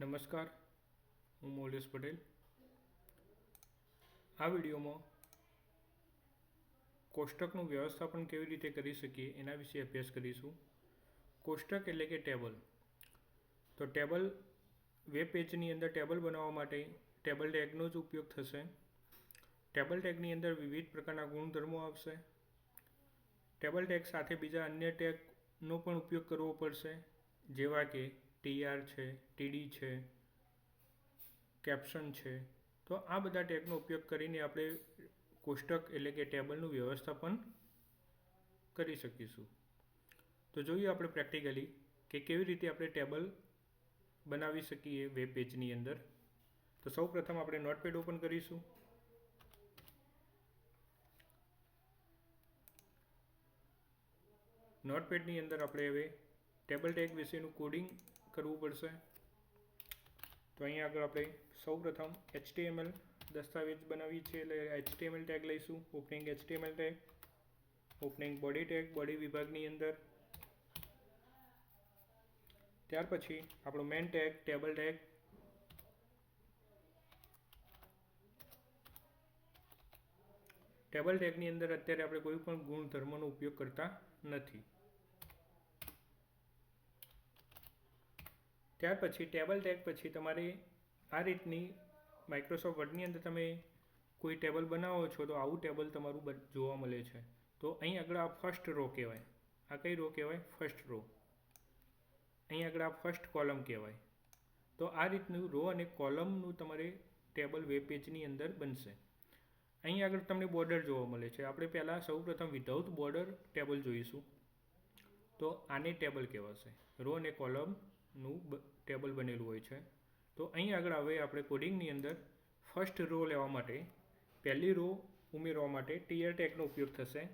નમસ્કાર, હું મોલેશ પટેલ. આ વિડીયોમાં કોષ્ટકનું વ્યવસ્થાપન કેવી રીતે કરી શકીએ એના વિશે અભ્યાસ કરીશું. કોષ્ટક એટલે કે ટેબલ. તો ટેબલ, વેબ પેજની અંદર ટેબલ બનાવવા માટે ટેબલ ટેગનો જ ઉપયોગ થશે. ટેબલ ટેગની અંદર વિવિધ પ્રકારના ગુણધર્મો આવશે. ટેબલ ટેગ સાથે બીજા અન્ય ટેગનો પણ ઉપયોગ કરવો પડશે. જેવા કે ટીઆર છે ટીડી છે કેપ્શન છે. તો આ બધા ટેગનો ઉપયોગ કરીને આપણે કોષ્ટક એટલે કે ટેબલનું વ્યવસ્થાપન કરી શકીશું. તો જોઈએ આપણે પ્રેક્ટિકલી કે કેવી રીતે આપણે ટેબલ બનાવી શકીએ વેબ પેજની અંદર. તો સૌ પ્રથમ આપણે નોટપેડ ઓપન કરીશું. નોટપેડની અંદર આપણે હવે ટેબલ ટેગ વિશેનું કોડિંગ કરવું પડશે. તો અહીંયા આગળ આપણે સૌ પ્રથમ એચટીએમએલ દસ્તાવેજ બનાવી છે, એટલે એચટીએમએલ ટેગ લઈશું opening HTML tag opening body tag body વિભાગની અંદર. ત્યાર પછી આપણો main tag table tag table ટેગની અંદર અત્યારે આપણે કોઈ પણ ગુણધર્મનો ઉપયોગ કરતા નથી. ત્યાર પછી ટેબલ ટેગ પછી તમારે આ રીતની માઇક્રોસોફ્ટ વર્ડની અંદર તમે કોઈ ટેબલ બનાવો છો તો આવું ટેબલ તમારું જોવા મળે છે. તો અહીં આગળ આ ફર્સ્ટ રો કહેવાય. આ કઈ રો કહેવાય? ફર્સ્ટ રો અહીં આગળ આ ફર્સ્ટ કોલમ કહેવાય. તો આ રીતનું રો અને કોલમનું તમારે ટેબલ વેબ પેજની અંદર બનશે. અહીં આગળ તમને બોર્ડર જોવા મળે છે. આપણે પહેલાં સૌપ્રથમ વિધાઉટ બોર્ડર ટેબલ જોઈશું. તો આને ટેબલ કહેવાશે. રો અને કોલમનું બ- ટેબલ બનેલું હોય છે. તો અહીં આગળ હવે આપણે કોડિંગની અંદર ફર્સ્ટ રો લેવા માટે, પહેલી રો ઉમેરવા માટે ટીયર ટેગનો ઉપયોગ થશે.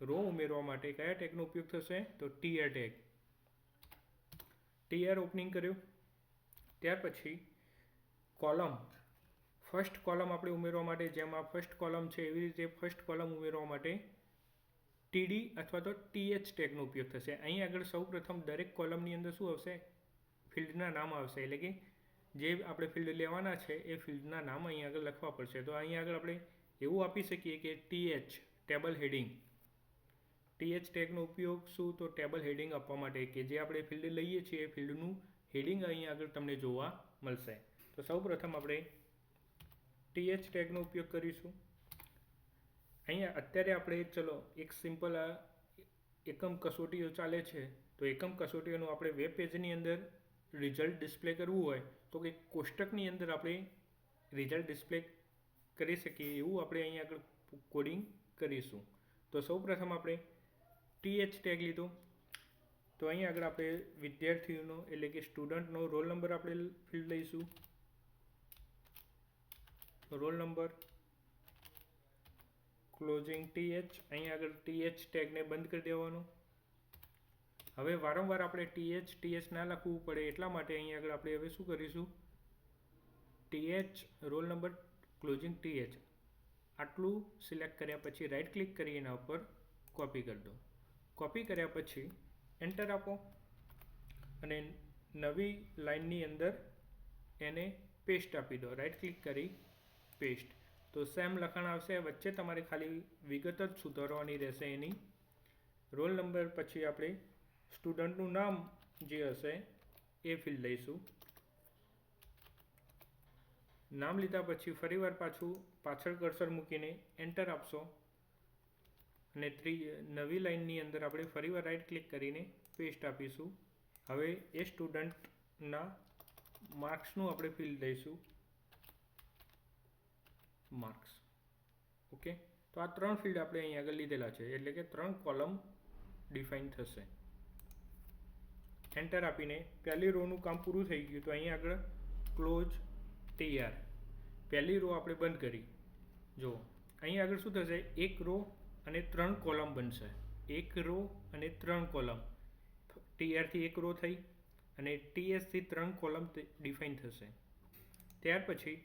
રો ઉમેરવા માટે કયા ટેગનો ઉપયોગ થશે? તો ટીયર ટેગ ટીયર ઓપનિંગ કર્યું. ત્યાર પછી કોલમ ફર્સ્ટ કોલમ આપણે ઉમેરવા માટે જેમ ફર્સ્ટ કોલમ છે એવી રીતે ફર્સ્ટ કોલમ ઉમેરવા માટે ટીડી અથવા તો ટીએચ ટેગનો ઉપયોગ થશે. અહીં આગળ સૌ પ્રથમ દરેક કોલમની અંદર શું આવશે? ફિલ્ડના નામ આવશે. એટલે કે જે આપણે ફિલ્ડ લેવાના છે, એ ફિલ્ડના નામ અહીં આગળ લખવા પડશે. તો અહીં આગળ આપણે એવું આપી શકીએ કે T H table heading. T H ટેગનો ઉપયોગ શું? તો ટેબલ હેડિંગ આપવા માટે કે જે આપણે ફિલ્ડ લઈએ છીએ, એ ફિલ્ડનું હેડિંગ અહીં આગળ તમને જોવા મળશે. તો સૌપ્રથમ આપણે ટીએચ ટેગનો ઉપયોગ કરીશું. અહીંયા અત્યારે આપણે, ચલો, એક સિમ્પલ આ એકમ કસોટીઓ ચાલે છે. તો એકમ કસોટીઓનું આપણે વેબ પેજની અંદર રિઝલ્ટ ડિસ્પ્લે કરવું હોય તો કે કોષ્ટકની અંદર આપણે રિઝલ્ટ ડિસ્પ્લે કરી શકીએ એવું આપણે અહીંયા આગળ કોડિંગ કરીશું. તો સૌ પ્રથમ આપણે ટીએચ ટેગ લીધો. તો અહીં આગળ આપણે વિદ્યાર્થીઓનો એટલે કે સ્ટુડન્ટનો રોલ નંબર આપણે ફિલ્ડ લઈશું. રોલ નંબર ક્લોઝિંગ ટીએચ અહીં આગળ ટીએચ ટેગને બંધ કરી દેવાનું. હવે વારંવાર આપણે ટીએચ ટીએચ ના લખવું પડે એટલા માટે અહીં આગળ આપણે હવે શું કરીશું? T H roll number, closing T H આટલું સિલેક્ટ કર્યા પછી રાઇટ ક્લિક કરી એના ઉપર કોપી કરી દો. કોપી કર્યા પછી એન્ટર આપો અને નવી લાઇનની અંદર એને પેસ્ટ આપી દો. રાઇટ ક્લિક કરી પેસ્ટ તો સેમ લખાણ આવશે. વચ્ચે તમારે ખાલી વિગત જ સુધારવાની રહેશે એની. રોલ નંબર પછી આપણે સ્ટુડન્ટનું નામ જે હશે એ ફિલ્ડ લઈશું. નામ લીધા પછી ફરીવાર પાછું પાછળ કર્સર મૂકીને એન્ટર આપશો. અને ત્રી, નવી લાઇનની અંદર આપણે ફરીવાર રાઇટ ક્લિક કરીને પેસ્ટ આપીશું. હવે એ સ્ટુડન્ટના માર્ક્સનું આપણે ફિલ્ડ લઈશું. માર્ક્સ. ઓકે? તો આ ત્રણ ફિલ્ડ આપણે અહીં આગળ લીધેલા છે. એટલે કે ત્રણ કોલમ ડિફાઇન થશે. એન્ટર આપીને પહેલી રોનું કામ પૂરું થઈ ગયું તો અહીં આગળ ક્લોઝ ટીઆર પહેલી રો આપણે બંધ કરી. જો અહીં આગળ શું થશે? એક રો અને ત્રણ કોલમ બનશે. એક રો અને ત્રણ કોલમ ટીઆરથી એક રો થઈ અને ટીએસથી ત્રણ કોલમ ડિફાઇન થશે. ત્યાર પછી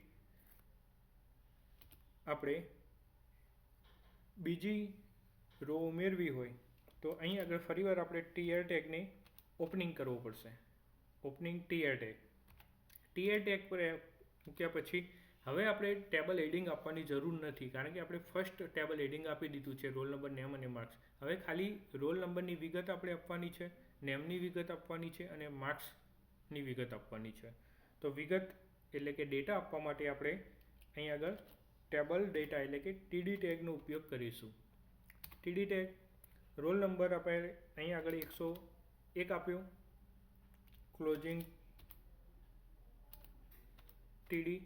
આપણે બીજી રો ઉમેરવી હોય તો અહીં આગળ ફરીવાર આપણે ટીઆર ટેગને ઓપનિંગ કરવો પડશે. Opening TR tag TR tag પર મૂક્યા પછી હવે આપણે ટેબલ એડિંગ આપવાની જરૂર નથી, કારણ કે આપણે ફર્સ્ટ ટેબલ એડિંગ આપી દીધું છે, રોલ નંબર નેમ અને માર્ક્સ. હવે ખાલી રોલ નંબરની વિગત આપણે આપવાની છે, નેમની વિગત આપવાની છે અને માર્ક્સની વિગત આપવાની છે. તો વિગત એટલે કે ડેટા આપવા માટે આપણે અહીં આગળ ટેબલ ડેટા એટલે કે ટીડી ટેગનો ઉપયોગ કરીશું. ટીડી ટેગ, રોલ નંબર આપણે અહીં આગળ એકસો એક આપ્યો. ક્લોઝિંગ ટીડી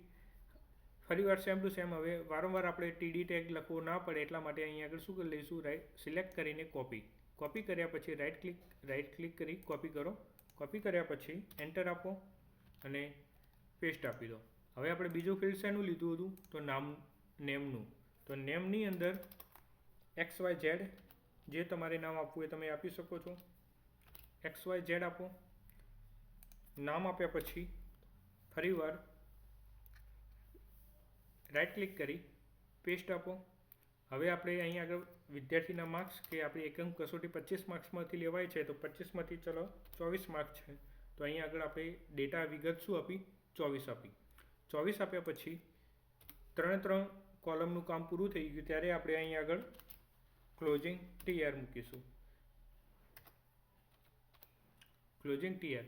ફરીવાર સેમ ટુ સેમ હવે વારંવાર આપણે ટીડી ટેગ લખવો ના પડે એટલા માટે અહીં આગળ શું કરી લઈશું? રાઈટ સિલેક્ટ કરીને કોપી કોપી કર્યા પછી રાઈટ ક્લિક રાઈટ ક્લિક કરી કોપી કરો. કોપી કર્યા પછી એન્ટર આપો અને પેસ્ટ આપી દો. હવે આપણે બીજું ફિલ્ડ શેનું લીધું હતું? તો નામ નેમનું તો નેમની અંદર એક્સ વાય ઝેડ જે તમારે નામ આપવું એ તમે આપી શકો છો. એક્સ વાય ઝેડ આપો. નામ આપ્યા પછી ફરીવાર રાઈટ ક્લિક કરી પેસ્ટ આપો. હવે આપણે અહીં આગળ વિદ્યાર્થીના માર્ક્સ કે આપણી એકમ કસોટી પચીસ માર્ક્સમાંથી લેવાય છે તો પચીસમાંથી ચલો ચોવીસ માર્ક્સ છે. તો અહીં આગળ આપણે ડેટા વિગત શું આપી? ચોવીસ આપી. ચોવીસ આપ્યા પછી ત્રણે ત્રણ કોલમનું કામ પૂરું થઈ ગયું ત્યારે આપણે અહીં આગળ ક્લોઝિંગ ટીઆર મૂકીશું. ક્લોઝિંગ ટીયર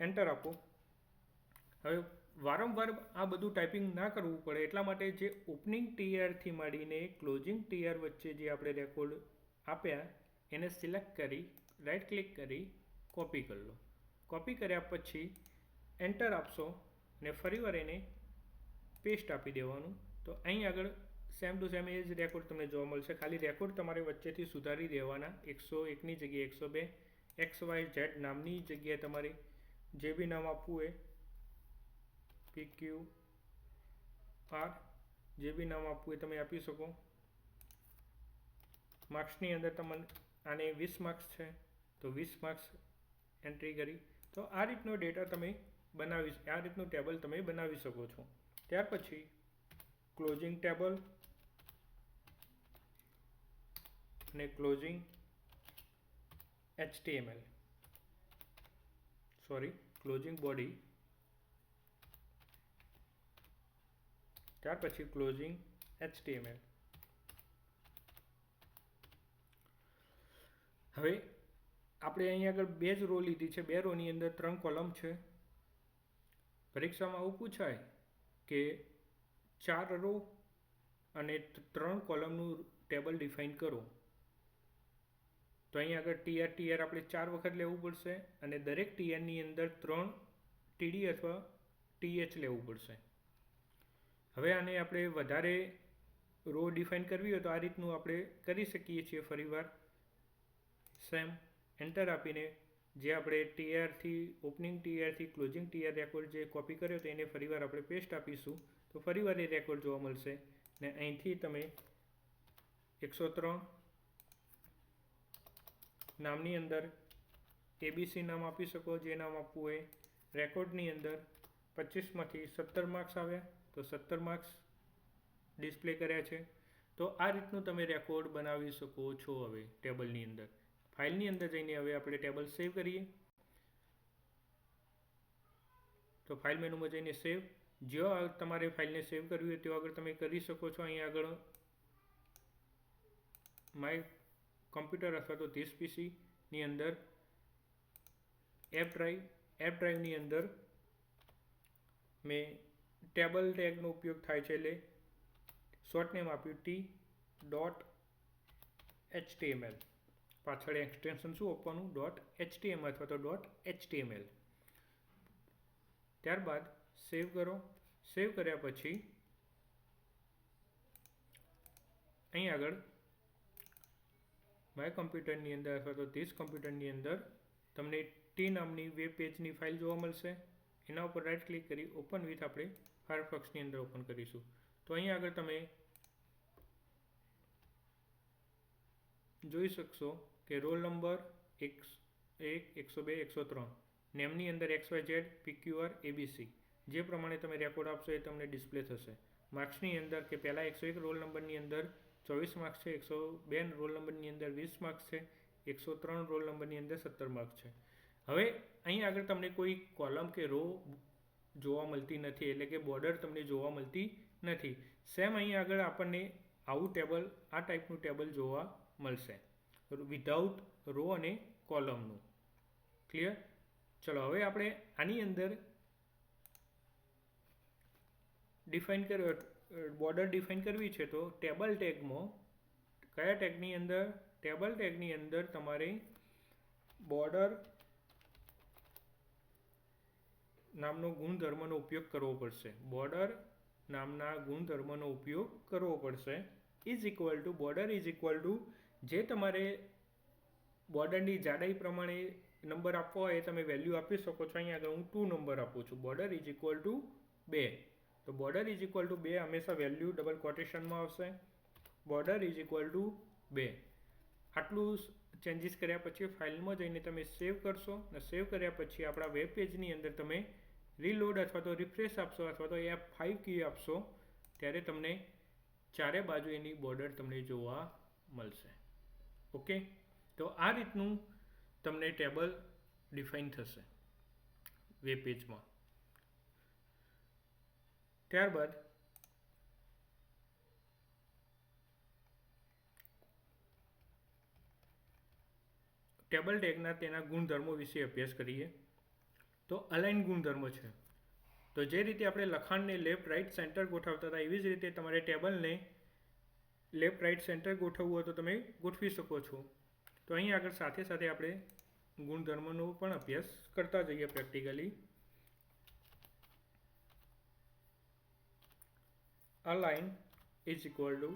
એન્ટર આપો. હવે વારંવાર આ બધું ટાઈપિંગ ના કરવું પડે એટલા માટે જે ઓપનિંગ ટીઆરથી માંડીને ક્લોઝિંગ ટીઆર વચ્ચે જે આપણે રેકોર્ડ આપ્યા, એને સિલેક્ટ કરી રાઈટ ક્લિક કરી કોપી કરી લો. કોપી કર્યા પછી એન્ટર આપશો ને ફરીવાર એને પેસ્ટ આપી દેવાનું. તો અહીં આગળ સેમ ટુ સેમ એ જ રેકોર્ડ તમને જોવા મળશે. ખાલી રેકોર્ડ તમારે વચ્ચેથી સુધારી દેવાના. એકસો એકની જગ્યાએ એકસો બે. એક્સ વાય ઝેડ નામની જગ્યાએ તમારે જે બી નામ આપવું એ પી ક્યુ આર જે બી નામ આપવું એ તમે આપી શકો. માર્ક્સની અંદર તમને આને વીસ માર્ક્સ છે. તો વીસ માર્ક્સ એન્ટ્રી કરી. તો આ રીતનો ડેટા તમે બનાવી આ રીતનું ટેબલ તમે બનાવી શકો છો. ત્યાર પછી ક્લોઝિંગ ટેબલ અને closing HTML sorry closing body ત્યાર પછી ક્લોઝિંગ એચટીએમએલ હવે આપણે અહીં આગળ બે જ રો લીધી છે. બે રોની અંદર ત્રણ કોલમ છે. પરીક્ષામાં આવું પૂછાય કે ચાર રો અને ત્રણ કોલમનું ટેબલ ડિફાઇન કરો. તો અહીં આગળ ટીઆર ટીઆર આપણે ચાર વખત લેવું પડશે અને દરેક ટીઆરની અંદર ત્રણ ટીડી અથવા ટીએચ લેવું પડશે. હવે આને આપણે વધારે રો ડિફાઇન કરવી હોય તો આ રીતનું આપણે કરી શકીએ છીએ ફરીવાર. સેમ એન્ટર આપીને જે આપણે ટીઆરથી ઓપનિંગ ટીઆરથી ક્લોઝિંગ ટીઆર રેકોર્ડ જે કોપી કર્યો તો એને ફરીવાર આપણે પેસ્ટ આપીશું. તો ફરીવાર એ રેકોર્ડ જોવા મળશે ને અહીંથી તમે એકસો ત્રણ નામની અંદર એબીસી નામ આપી શકો, જે નામ આપવું હોય. રેકોર્ડની અંદર પચીસમાંથી સત્તર માર્ક્સ આવ્યા, તો સત્તર માર્ક્સ ડિસ્પ્લે કર્યા છે. તો આ રીતનું તમે રેકોર્ડ બનાવી શકો છો હવે ટેબલની અંદર. ફાઇલની અંદર જઈને હવે આપણે ટેબલ સેવ કરીએ. તો ફાઇલ મેનુમાં જઈને સેવ. જો તમારે ફાઇલને સેવ કરવી હોય તેવો આગળ તમે કરી શકો છો. અહીં આગળ માય કમ્પ્યુટર અથવા તો ધીસ પીસીની અંદર એપ ડ્રાઈવ એપ ડ્રાઈવની અંદર મેં ટેબલ ટેગનો ઉપયોગ થાય છે એટલે શોર્ટ નેમ આપ્યું ટી ડોટ એચટીએમએલ પાછળ એક્સટેન્શન શું આપવાનું? ડોટ એચટીએમએલ અથવા તો ડોટ એચટીએમએલ ત્યારબાદ સેવ કરો. સેવ કર્યા પછી અહીં આગળ માય કમ્પ્યુટરની અંદર અથવા તો ધીસ કમ્પ્યુટરની અંદર તમને ટી નામની વેબ પેજની ફાઇલ જોવા મળશે. એના ઉપર રાઇટ ક્લિક કરી ઓપન વિથ આપણે ફાયરફોક્સની અંદર ઓપન કરીશું. તો અહીં આગળ તમે જોઈ શકશો કે રોલ નંબર એક એક, એકસો બે, એકસો ત્રણ. નેમની અંદર X Y Z PQR ABC જે પ્રમાણે તમે રેકોર્ડ આપશો એ તમને ડિસ્પ્લે થશે. માર્ક્સની અંદર કે પહેલાં એકસો એક રોલ નંબરની અંદર ચોવીસ માર્ક્સ છે, એકસો બે રોલ નંબરની અંદર વીસ માર્ક્સ છે, એકસો ત્રણ રોલ નંબરની અંદર સત્તર માર્ક્સ છે. હવે અહીં આગળ તમને કોઈ કોલમ કે રો જોવા મળતી નથી, એટલે કે બોર્ડર તમને જોવા મળતી નથી. સેમ અહીં આગળ આપણને આવું ટેબલ આ ટાઈપનું ટેબલ જોવા મળશે. વિધાઉટ રો અને કોલમનું ક્લિયર ચલો, હવે આપણે આની અંદર ડિફાઇન કર્યો. બોર્ડર ડિફાઇન કરવી છે તો ટેબલ ટેગમાં કયા ટેગની અંદર ટેબલ ટેગની અંદર તમારે બોર્ડર નામનો ગુણધર્મનો ઉપયોગ કરવો પડશે. બોર્ડર નામના ગુણધર્મનો ઉપયોગ કરવો પડશે. Is equal to border is equal to જે તમારે બોર્ડરની જાડાઈ પ્રમાણે નંબર આપવો હોય તમે વેલ્યુ આપી શકો છો. અહીંયા આગળ હું ટુ નંબર આપું છું. બોર્ડર ઇઝ ઇક્વલ ટુ બે. તો બોર્ડર ઇઝ ઇક્વલ ટુ બે હંમેશા વેલ્યુ ડબલ કોટેશનમાં આવશે. બોર્ડર ઇઝ ઇક્વલ ટુ બે. આટલું ચેન્જીસ કર્યા પછી ફાઇલમાં જઈને તમે સેવ કરશો અને સેવ કર્યા પછી આપણા વેબ પેજની અંદર તમે રીલોડ અથવા તો રિફ્રેશ આપશો અથવા તો એફ ફાઇવ કી આપશો, ત્યારે તમને ચારે બાજુ એની બોર્ડર તમને જોવા મળશે. ઓકે તો આ રીતનું તમને ટેબલ ડિફાઇન થશે વેબ પેજમાં ત્યારબાદ ટેબલ ટેગના તેના ગુણધર્મો વિશે અભ્યાસ કરીએ. તો અલાઇન ગુણધર્મ છે. તો જે રીતે આપણે લખાણને લેફ્ટ રાઇટ સેન્ટર ગોઠવતા હતા, એવી જ રીતે તમારે ટેબલને લેફ્ટ રાઇટ સેન્ટર ગોઠવવું હોય તો તમે ગોઠવી શકો છો. તો અહીં આગળ સાથે સાથે આપણે ગુણધર્મનો પણ અભ્યાસ કરતા જઈએ practically. Align is equal to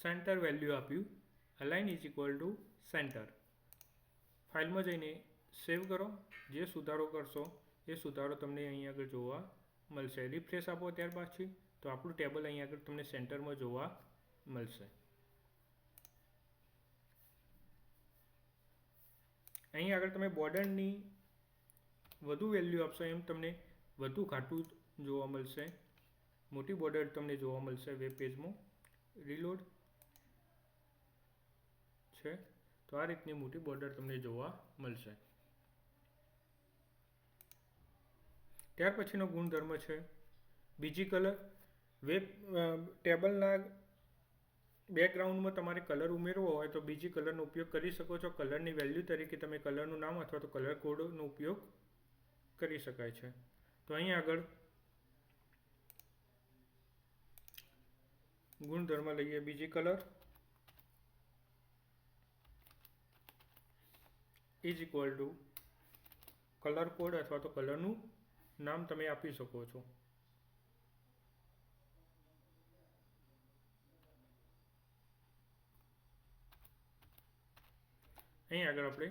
centre value આપ્યું align is equal to centre ફાઇલમાં જઈને સેવ કરો. જે સુધારો કરશો, એ સુધારો તમને અહીં આગળ જોવા મળશે. રિફ્રેશ આપો ત્યાર પાછી તો આપણું ટેબલ અહીં આગળ તમને સેન્ટરમાં જોવા મળશે. અહીં આગળ તમે બોર્ડરની વધુ વેલ્યુ આપશો એમ તમને વધુ ઘાટું જોવા મળશે. મોટી બોર્ડર તમને જોવા મળશે વેબ પેજમાં રીલોડ છે. તો આ રીતની મોટી બોર્ડર તમને જોવા મળશે. ત્યાર પછીનો ગુણધર્મ છે. બીજી કલર વેબ ટેબલના બેકગ્રાઉન્ડમાં તમારે કલર ઉમેરવો હોય તો બીજી કલરનો ઉપયોગ કરી શકો છો. કલરની વેલ્યુ તરીકે તમે કલરનું નામ અથવા તો કલર કોડનો ઉપયોગ કરી શકાય છે. તો અહીં આગળ ગુણધર્મ લઈએ બીજી colour is equal to colour code અથવા તો કલરનું નામ તમે આપી શકો છો. અહીં આગળ આપણે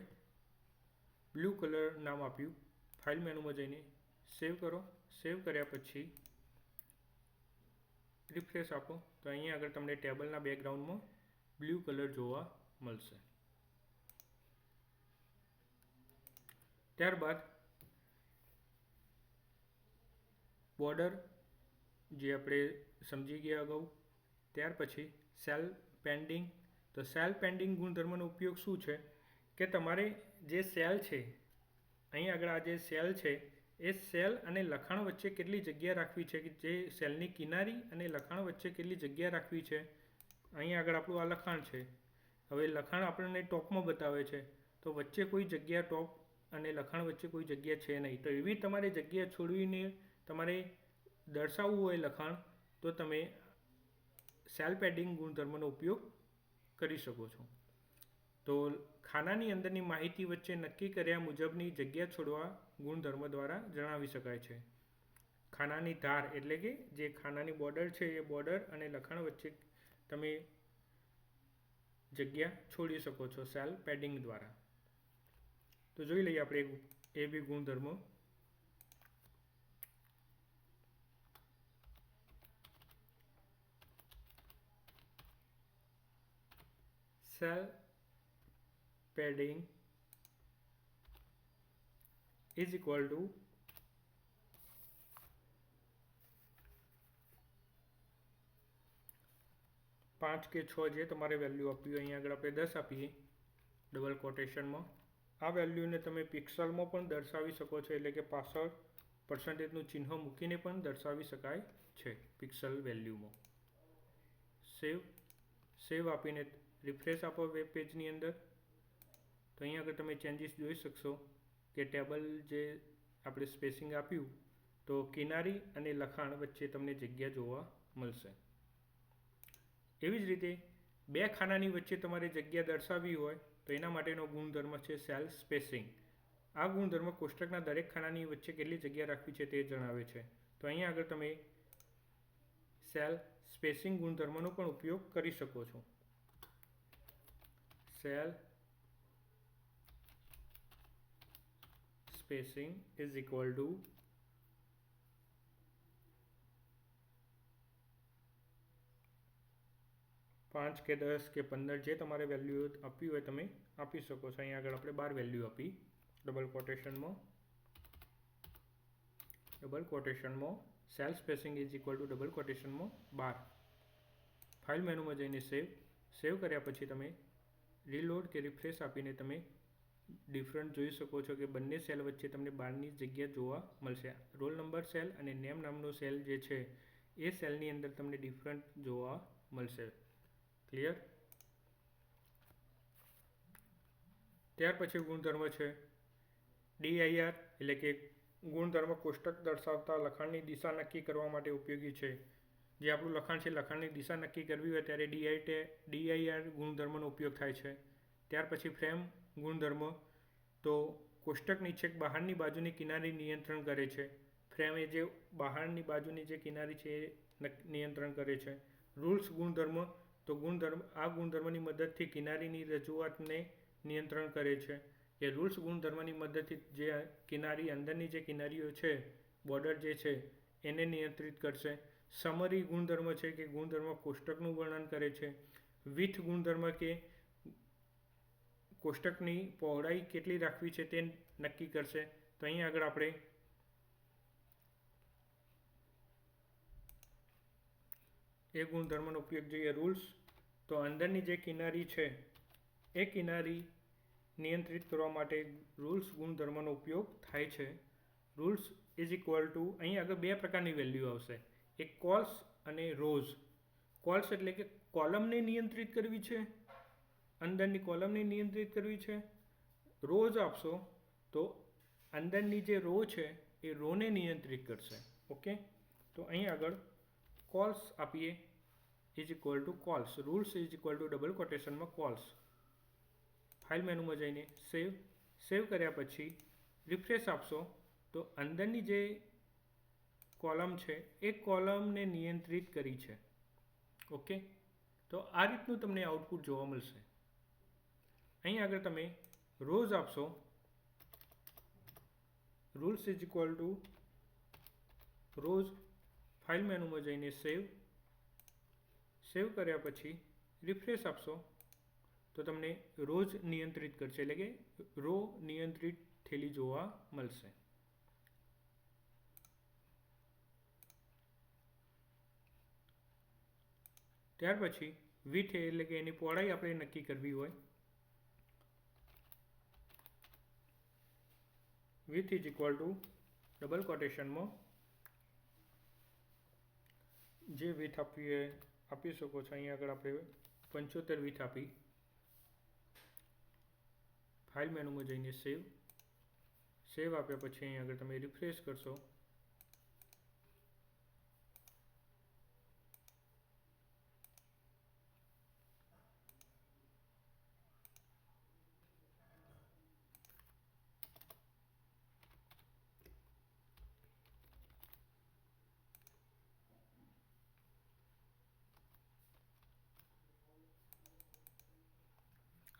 બ્લુ કલર નામ આપ્યું. ફાઇલ મેનુમાં જઈને સેવ કરો. સેવ કર્યા પછી રિફ્રેશ આપો. તો અહીંયા આગળ તમને ટેબલના બેકગ્રાઉન્ડમાં બ્લુ કલર જોવા મળશે. ત્યારબાદ બોર્ડર જે આપણે સમજી ગયા અગાઉ, ત્યાર પછી સેલ પેન્ડિંગ. તો સેલ પેન્ડિંગ ગુણધર્મનો ઉપયોગ શું છે? કે તમારે જે સેલ છે, અહીં આગળ આ જે સેલ છે, એ સેલ અને લખાણ વચ્ચે કેટલી જગ્યા રાખવી છે? કે જે સેલની કિનારી અને લખાણ વચ્ચે કેટલી જગ્યા રાખવી છે? અહીં આગળ આપણું આ લખાણ છે. હવે લખાણ આપણને ટોપમાં બતાવે છે. તો વચ્ચે કોઈ જગ્યા ટોપ અને લખાણ વચ્ચે કોઈ જગ્યા છે નહીં. તો એવી તમારે જગ્યા છોડવીને તમારે દર્શાવવું હોય લખાણ, તો તમે સેલ પેડિંગ ગુણધર્મનો ઉપયોગ કરી શકો છો. તો ખાનાની અંદરની માહિતી વચ્ચે નક્કી કર્યા મુજબની જગ્યા છોડવા ગુણધર્મ દ્વારા જણાવી શકાય છે. ખાનાની ધાર એટલે કે જે ખાનાની બોર્ડર છે એ બોર્ડર અને લખાણ વચ્ચે તમે જગ્યા છોડી શકો છો સેલ પેડિંગ દ્વારા. તો જોઈ લઈએ આપણે એ બી ગુણધર્મો. cell padding is equal to પાંચ કે છ જે તમારે વેલ્યુ આપવી હોય, અહીંયા આગળ આપણે દસ આપીએ ડબલ કોટેશનમાં આ વેલ્યુને તમે પિક્સલમાં પણ દર્શાવી શકો છો, એટલે કે પાછળ પર્સન્ટેજનું ચિહ્ન મૂકીને પણ દર્શાવી શકાય છે પિક્સલ વેલ્યુમાં સેવ સેવ આપીને રિફ્રેશ આપો વેબ પેજની અંદર. તો અહીંયા આગળ તમે ચેન્જીસ જોઈ શકશો કે ટેબલ જે આપણે સ્પેસિંગ આપ્યું, તો કિનારી અને લખાણ વચ્ચે તમને જગ્યા જોવા મળશે. એવી જ રીતે બે ખાનાની વચ્ચે તમારે જગ્યા દર્શાવવી હોય, તો એના માટેનો ગુણધર્મ છે સેલ સ્પેસિંગ આ ગુણધર્મ કોષ્ટકના દરેક ખાનાની વચ્ચે કેટલી જગ્યા રાખવી છે તે જણાવે છે. તો અહીંયા આગળ તમે સેલ સ્પેસિંગ ગુણધર્મનો પણ ઉપયોગ કરી શકો છો. Cell spacing is equal to પાંચ કે દસ કે પંદર જે તમારે વેલ્યુ આપવી હોય તમે આપી શકો છો. અહીંયા આગળ આપણે બાર વેલ્યુ આપી. ડબલ કોટેશનમાં double કોટેશનમાં cell spacing is equal to double કોટેશનમાં બાર. ફાઇલ મેનુમાં જઈને સેવ સેવ કર્યા પછી તમે રીલોડ કે રિફ્રેશ આપીને તમે ડિફરન્ટ જોઈ શકો છો કે બંને સેલ વચ્ચે તમને બારની જગ્યા જોવા મળશે. રોલ નંબર સેલ અને નેમ નામનો સેલ જે છે, એ સેલની અંદર તમને ડિફરન્ટ જોવા મળશે. ક્લિયર ત્યાર પછી ગુણધર્મ છે ડીઆઈઆર એટલે કે ગુણધર્મ કોષ્ટક દર્શાવતા લખાણની દિશા નક્કી કરવા માટે ઉપયોગી છે. જે આપણું લખાણ છે, લખાણની દિશા નક્કી કરવી હોય ત્યારે ડીઆઈ ડીઆઈઆર ગુણધર્મનો ઉપયોગ થાય છે. ત્યાર પછી ફ્રેમ ગુણધર્મ તો કોષ્ટકની છેક બહારની બાજુની કિનારી નિયંત્રણ કરે છે. ફ્રેમ એ જે બહારની બાજુની જે કિનારી છે એ નિયંત્રણ કરે છે. રૂલ્સ ગુણધર્મ તો ગુણધર્મ, આ ગુણધર્મની મદદથી કિનારીની રજૂઆતને નિયંત્રણ કરે છે. કે રૂલ્સ ગુણધર્મની મદદથી જે કિનારી, અંદરની જે કિનારીઓ છે, બોર્ડર જે છે, એને નિયંત્રિત કરશે. સમરી ગુણધર્મ છે કે ગુણધર્મ કોષ્ટકનું વર્ણન કરે છે. વિથ ગુણધર્મ કે કોષ્ટકની પહોળાઈ કેટલી રાખવી છે તે નક્કી કરશે. તો અહીં આગળ આપણે એ ગુણધર્મનો ઉપયોગ જોઈએ રૂલ્સ તો અંદરની જે કિનારી છે, એ કિનારી નિયંત્રિત કરવા માટે રૂલ્સ ગુણધર્મનો ઉપયોગ થાય છે. રૂલ્સ ઇઝ ઇક્વલ ટુ અહીં આગળ બે પ્રકારની વેલ્યુ આવશે. એક કોલ્સ અને રોઝ કોલ્સ એટલે કે કોલમને નિયંત્રિત કરવી છે અંદરની કોલમને નિયંત્રિત કરવી છે? રોજ આપશો તો અંદરની જે રો છે, એ રોને નિયંત્રિત કરશે. ઓકે તો અહીં આગળ કોલ્સ આપીએ. Is equal to cols rules is equal to double કોટેશનમાં cols file મેનુમાં જઈને સેવ સેવ કર્યા પછી રિફ્રેશ આપશો તો અંદરની જે કોલમ છે, એ કોલમને નિયંત્રિત કરી છે. ઓકે તો આ રીતનું તમને આઉટપુટ જોવા મળશે. અહીં આગળ તમે રોઝ આપશો. Rules is equal to rows file મેનુમાં જઈને સેવ. સેવ કર્યા પછી રિફ્રેશ આપશો. તો તમને રોજ નિયંત્રિત કરશે. એટલે કે રો નિયંત્રિત થયેલી જોવા મળશે. ત્યાર પછી વિથ એટલે કે એની પહોળાઈ આપણે નક્કી કરવી હોય. Width is equal to double કોટેશનમાં જે વિથ આપીએ આપી શકો છો. અહીંયા આગળ આપણે પંચોતેર વિથ આપી. ફાઇલ મેનુમાં જઈને સેવ સેવ આપ્યા પછી અહીં આગળ તમે રિફ્રેશ કરશો.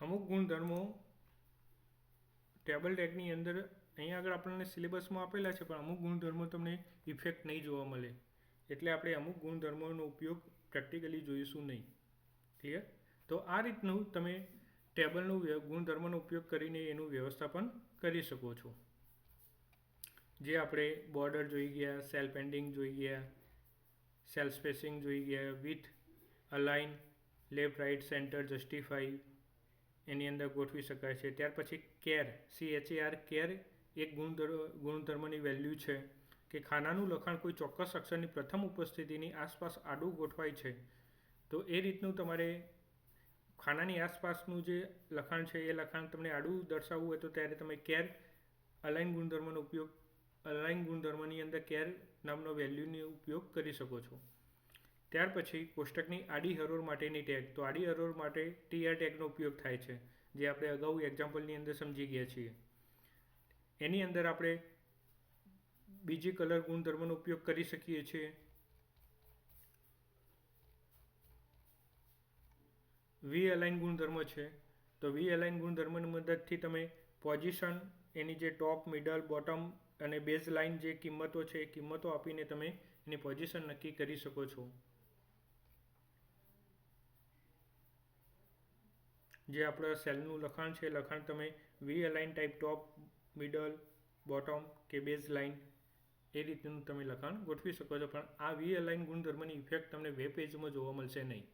અમુક ગુણધર્મો ટેબલ ટેગની અંદર અહીંયા આગળ આપણને સિલેબસમાં આપેલા છે, પણ અમુક ગુણધર્મો તમને ઇફેક્ટ નહીં જોવા મળે. એટલે આપણે અમુક ગુણધર્મોનો ઉપયોગ પ્રેક્ટિકલી જોઈશું નહીં. ક્લિયર તો આ રીતનું તમે ટેબલનું ગુણધર્મનો ઉપયોગ કરીને એનું વ્યવસ્થાપન કરી શકો છો. જે આપણે બોર્ડર જોઈ ગયા સેલ પેન્ડિંગ જોઈ ગયા સેલ સ્પેસિંગ જોઈ ગયા width align left right centre justify એની અંદર ગોઠવી શકાય છે. ત્યાર પછી char C H R char એક ગુણધર ગુણધર્મની વેલ્યુ છે કે ખાનાનું લખાણ કોઈ ચોક્કસ અક્ષરની પ્રથમ ઉપસ્થિતિની આસપાસ આડું ગોઠવાય છે. તો એ રીતનું તમારે ખાનાની આસપાસનું જે લખાણ છે, એ લખાણ તમને આડું દર્શાવવું હોય તો ત્યારે તમે કેર અલાઇન ગુણધર્મનો ઉપયોગ અલાઇન ગુણધર્મની અંદર કેર નામનો વેલ્યુનો ઉપયોગ કરી શકો છો. ત્યાર પછી કોષ્ટકની આડી હરોળ માટેની ટેગ. તો આડી હરોળ માટે ટીઆર ટેગનો ઉપયોગ થાય છે, જે આપણે અગાઉ એક્ઝામ્પલની અંદર સમજી ગયા છીએ. એની અંદર આપણે બીજી કલર ગુણધર્મનો ઉપયોગ કરી શકીએ છીએ. વી અલાઇન ગુણધર્મ છે. તો વી અલાઇન ગુણધર્મની મદદથી તમે પોઝિશન એની જે ટોપ મિડલ બોટમ અને બેઝ લાઇન જે કિંમતો છે એ કિંમતો આપીને તમે એની પોઝિશન નક્કી કરી શકો છો. જે આપણા સેલનું લખાણ છે લખાણ તમે V align type top middle bottom કે બેઝ લાઇન એ રીતનું તમે લખાણ ગોઠવી શકો છો. પણ આ વી અલાઇન ગુણધર્મની ઇફેક્ટ તમને વેબ પેજમાં જોવા મળશે નહીં.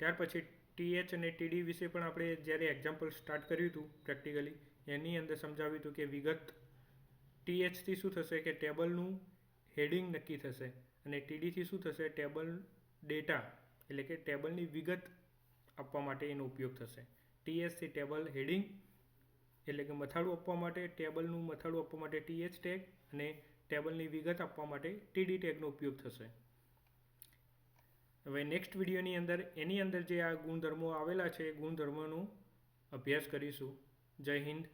ત્યાર પછી ટીએચ અને ટીડી વિશે પણ આપણે જ્યારે એક્ઝામ્પલ સ્ટાર્ટ કર્યું હતું પ્રેક્ટિકલી એની અંદર સમજાવ્યું હતું કે વિગત ટીએચથી શું થશે કે ટેબલનું હેડિંગ નક્કી થશે. અને ટીડીથી શું થશે? ટેબલ ડેટા એટલે કે ટેબલની વિગત આપવા માટે એનો ઉપયોગ થશે. ટીએચથી ટેબલ હેડિંગ, એટલે કે મથાળું આપવા માટે, ટેબલનું મથાળું આપવા માટે ટીએચ ટેગ અને ટેબલની વિગત આપવા માટે ટીડી ટેગનો ઉપયોગ થશે. હવે નેક્સ્ટ વિડીયોની અંદર, એની અંદર જે આ ગુણધર્મો આવેલા છે, એ ગુણધર્મોનું અભ્યાસ કરીશું. જય હિન્દ.